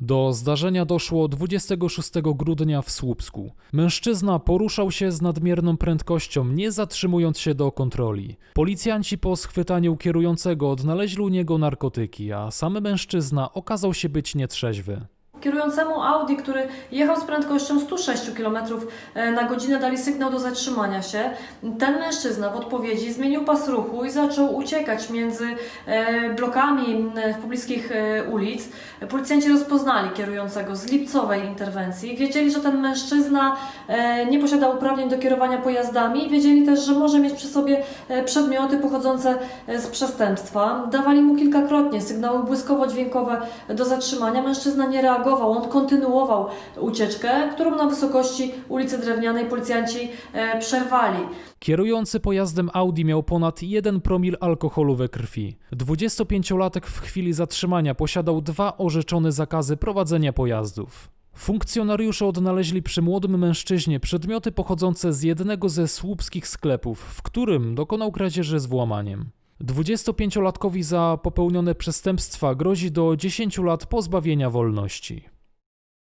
Do zdarzenia doszło 26 grudnia w Słupsku. Mężczyzna poruszał się z nadmierną prędkością, nie zatrzymując się do kontroli. Policjanci po schwytaniu kierującego odnaleźli u niego narkotyki, a sam mężczyzna okazał się być nietrzeźwy. Kierującemu Audi, który jechał z prędkością 106 km na godzinę, dali sygnał do zatrzymania się. Ten mężczyzna w odpowiedzi zmienił pas ruchu i zaczął uciekać między e, blokami e, pobliskich e, ulic. Policjanci rozpoznali kierującego z lipcowej interwencji. Wiedzieli, że ten mężczyzna e, nie posiada uprawnień do kierowania pojazdami. Wiedzieli też, że może mieć przy sobie e, przedmioty pochodzące e, z przestępstwa. Dawali mu kilkakrotnie sygnały błyskowo-dźwiękowe do zatrzymania. Mężczyzna nie reagował, on kontynuował ucieczkę, którą na wysokości ulicy Drewnianej policjanci e, przerwali. Kierujący pojazdem Audi miał ponad 1 promil alkoholu we krwi. 25-latek w chwili zatrzymania posiadał dwa orzeczone zakazy prowadzenia pojazdów. Funkcjonariusze odnaleźli przy młodym mężczyźnie przedmioty pochodzące z jednego ze słupskich sklepów, w którym dokonał kradzieży z włamaniem. 25-latkowi za popełnione przestępstwa grozi do 10 lat pozbawienia wolności.